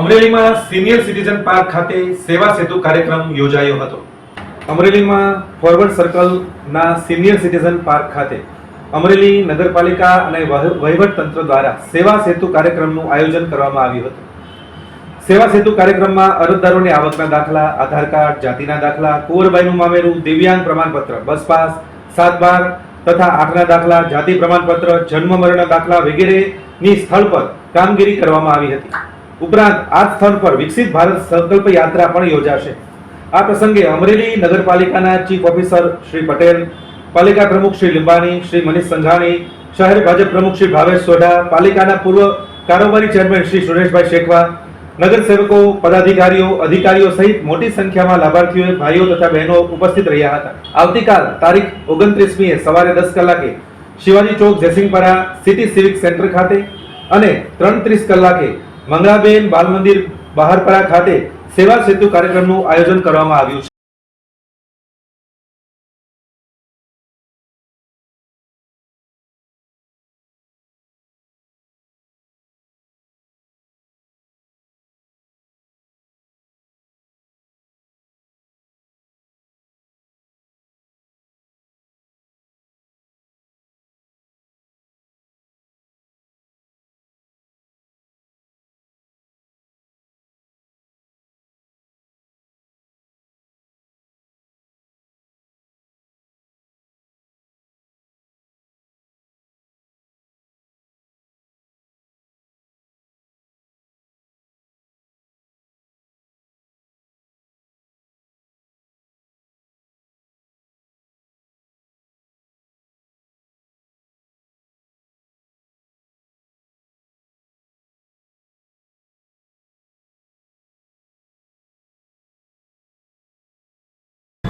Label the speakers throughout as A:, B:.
A: અમરેલીમાં senior citizen park ખાતે સેવા સેતુ કાર્યક્રમ યોજાયો હતો. અમરેલીમાં ફોરવર્ડ સર્કલના સિનિયર સિટીઝન પાર્ક ખાતે અમરેલી નગરપાલિકા અને વહીવટતંત્ર વહીવટ તંત્ર દ્વારા સેવા સેતુ કાર્યક્રમનું આયોજન કરવામાં આવ્યું હતું. સેવા સેતુ કાર્યક્રમમાં અરજદારોની આવકના દાખલા, આધાર કાર્ડ, જાતિના દાખલા, કુંવરબાઈનું મામેરું, દિવ્યાંગ પ્રમાણપત્ર, બસ પાસ, સાત બાર તથા આંખના દાખલા, જાતિ પ્રમાણપત્ર, જન્મ મરણના દાખલા વગેરેની સ્થળ પર કામગીરી કરવામાં આવી હતી. ઉપરાંત આ સ્થળ પર વિકસિત ભારત સંકલ્પ યાત્રા પણ યોજાશે. આ પ્રસંગે અમરેલી નગરપાલિકાના ચીફ ઓફિસર શ્રી પટેલ, પાલિકા પ્રમુખ શ્રી લીંબાણી, શ્રી મનીષ સંઘાણી, શહેર ભાજપ પ્રમુખ શ્રી ભાવેશ સોઢા, પાલિકાના પૂર્વ કારોબારી ચેરમેન શ્રી સુરેશભાઈ શેખવા, નગરસેવકો, પદાધિકારીઓ, અધિકારીઓ સહિત મોટી સંખ્યામાં લાભાર્થીઓ ભાઈઓ તથા બહેનો ઉપસ્થિત રહ્યા હતા. આવતીકાલ તારીખ ઓગણત્રીસમીએ સવારે દસ કલાકે Shivaji Chowk, Jaysinhpara city civic centre ખાતે અને ત્રણ ત્રીસ કલાકે મંગળાબેન બાલ મંદિર બહારપરા ખાતે સેવા સેતુ કાર્યક્રમનું આયોજન કરવામાં આવ્યું છે.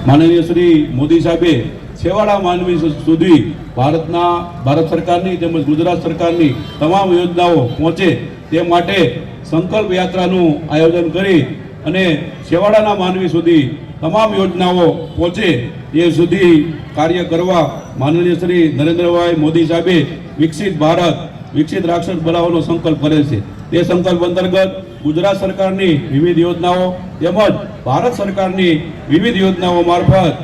B: માનનીય શ્રી મોદી સાહેબે છેવાડા માનવી સુધી ભારતના, ભારત સરકારની તેમજ ગુજરાત સરકારની તમામ યોજનાઓ પહોંચે તે માટે સંકલ્પ યાત્રાનું આયોજન કરી અને છેવાડાના માનવી સુધી તમામ યોજનાઓ પહોંચે એ સુધી કાર્ય કરવા માનનીય શ્રી નરેન્દ્રભાઈ મોદી સાહેબે વિકસિત ભારત, વિકસિત રાક્ષસ બનાવવાનો સંકલ્પ કરે છે. તે સંકલ્પ અંતર્ગત ગુજરાત સરકારની વિવિધ યોજનાઓ તેમજ ભારત સરકારની વિવિધ યોજનાઓ મારફત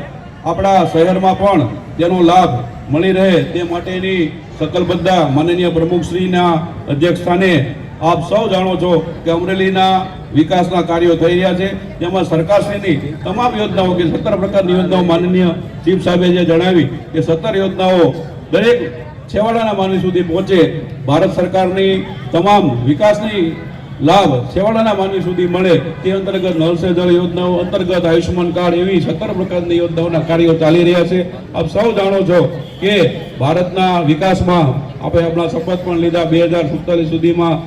B: આપણા શહેરમાં પણ તેનો લાભ મળી રહે તે માટેની સકલબદ્ધા માનનીય પ્રમુખશ્રીના અધ્યક્ષસ્થાને આપ સૌ જાણો છો કે અમરેલીના વિકાસના કાર્યો થઈ રહ્યા છે. તેમાં સરકારશ્રીની તમામ યોજનાઓ કે સત્તર પ્રકારની યોજનાઓ માનનીય ચીફ સાહેબે જે જણાવી કે સત્તર યોજનાઓ દરેક છેવાડાના માનવી સુધી પહોંચે. ભારત સરકારની તમામ વિકાસની લાભ છેવાડાના માની સુધી મળે તે અંતર્ગત નળ જળ યોજનાઓ અંતર્ગત આયુષ્યમાન કાર્ડ એવી સત્તર પ્રકારની યોજનાઓના કાર્યો ચાલી રહ્યા છે. આપ સૌ જાણો છો કે ભારતના વિકાસમાં આપણે આપણા શપથ પણ લીધા બે હજાર સુડતાલીસ સુધીમાં